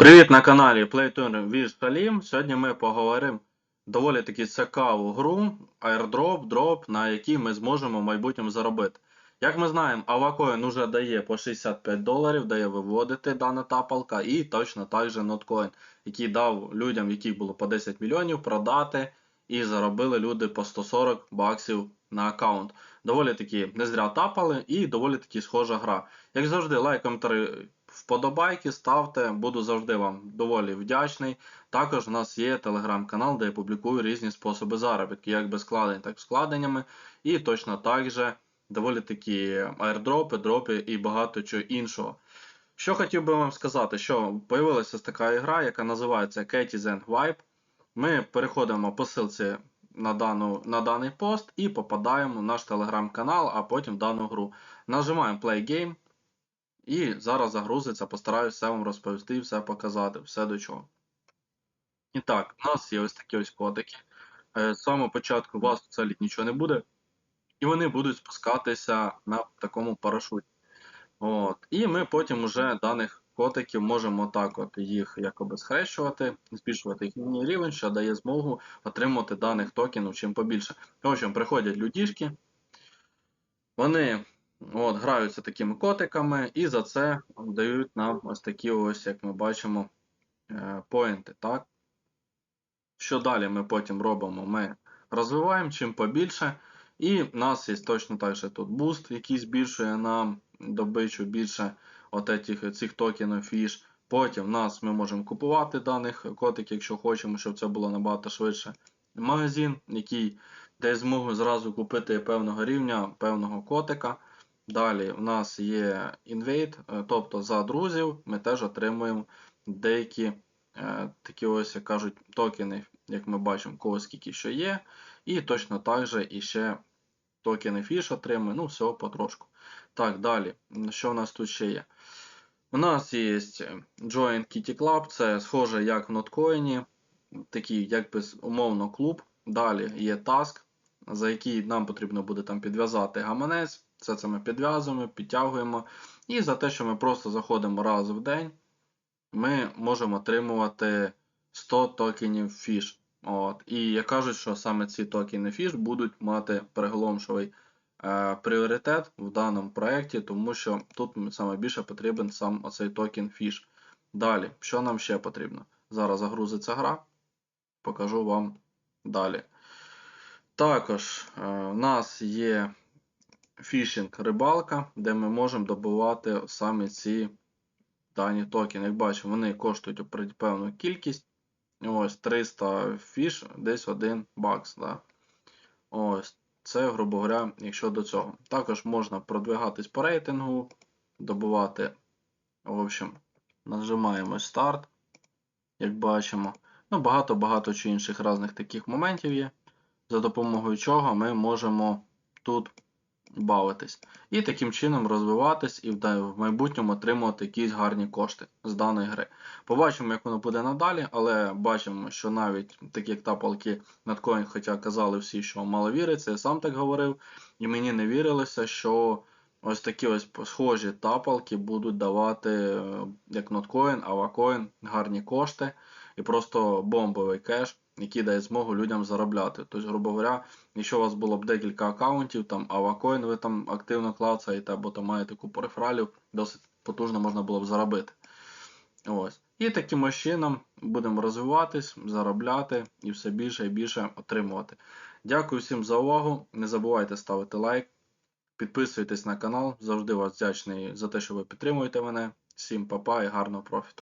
Привіт на каналі Playtune від Salim. Сьогодні ми поговоримо доволі таки цікаву гру Airdrop, Drop, на якій ми зможемо в майбутньому заробити. Як ми знаємо, Avacoin вже дає по 65 доларів, дає виводити дана тапалка, і точно так же Notcoin, який дав людям, яких було по 10 мільйонів, продати і заробили люди по 140 баксів на аккаунт. Доволі таки не зря тапали і доволі таки схожа гра. Як завжди, лайк, коментарі, вподобайки ставте, буду завжди вам доволі вдячний. Також у нас є телеграм-канал, де я публікую різні способи заробітки, як без складень, так і складеннями. І точно так же доволі такі аірдропи, дропи і багато чого іншого. Що хотів би вам сказати, що появилася така ігра, яка називається Catizen Vibe. Ми переходимо по ссылці на, дану, на даний пост і попадаємо в наш телеграм-канал, а потім в дану гру. Нажимаємо Play Game. І зараз загрузиться, постараюся все вам розповісти, все показати, все до чого. І так, у нас є ось такі ось котики. Е, З самого початку у вас целі нічого не буде. І вони будуть спускатися на такому парашуті. От. І ми потім вже даних котиків можемо так от їх якоби схрещувати, збільшувати їхній рівень, що дає змогу отримати даних токенів чим побільше. В общем, приходять людішки, вони от, граються такими котиками, і за це дають нам ось такі ось, як ми бачимо, е, поінти. Так? Що далі ми потім робимо? Ми розвиваємо чим побільше. І в нас є точно так же тут буст, який збільшує нам добичу більше от этих, цих токенів фіш. Потім в нас ми можемо купувати даних котиків, якщо хочемо, щоб це було набагато швидше. Магазин, який дає змогу зразу купити певного рівня, певного котика. Далі в нас є Invade, е, тобто за друзів ми теж отримуємо деякі е, такі ось, як кажуть, токени, як ми бачимо, кого скільки що є. І точно так же і ще токени фіш отримуємо, ну, всього потрошку. Так, далі. Що в нас тут ще є? У нас є Join Kitty Club, це схоже як в Notcoin, такий якби умовно клуб. Далі є Task, за який нам потрібно буде там підв'язати гаманець. Все це ми підв'язуємо, підтягуємо. І за те, що ми просто заходимо раз в день, ми можемо отримувати 100 токенів фіш. От. І як кажуть, що саме ці токени фіш будуть мати приголомшовий е, пріоритет в даному проєкті, тому що тут саме більше потрібен сам оцей токен фіш. Далі, що нам ще потрібно? Зараз загрузиться гра, покажу вам далі. Також е, у нас є фішинг рибалка, де ми можемо добувати саме ці дані токени. Як бачимо, вони коштують певну кількість. Ось 300 фіш, десь 1 бакс. Да? Ось, це, грубо говоря, якщо до цього. Також можна продвигатись по рейтингу, добувати. В общем, нажимаємо старт, як бачимо. Ну, Багато-багато чи інших різних таких моментів є, за допомогою чого ми можемо тут бавитись. І таким чином розвиватись і в майбутньому отримувати якісь гарні кошти з даної гри. Побачимо, як воно буде надалі, але бачимо, що навіть такі як тапалки надкоін, хоча казали всі, що мало віриться, я сам так говорив, і мені не вірилося, що ось такі ось схожі тапалки будуть давати е, як ноткоін, авакоін, гарні кошти і просто бомбовий кеш який дає змогу людям заробляти. Тобто, грубо говоря, якщо у вас було б декілька аккаунтів, там Авакоін ви там активно клацаєте, або там маєте купу рефералів, досить потужно можна було б заробити. Ось. І таким чином будемо розвиватись, заробляти і все більше і більше отримувати. Дякую всім за увагу. Не забувайте ставити лайк, підписуйтесь на канал. Завжди вас вдячний за те, що ви підтримуєте мене. Всім па-па і гарного профіту!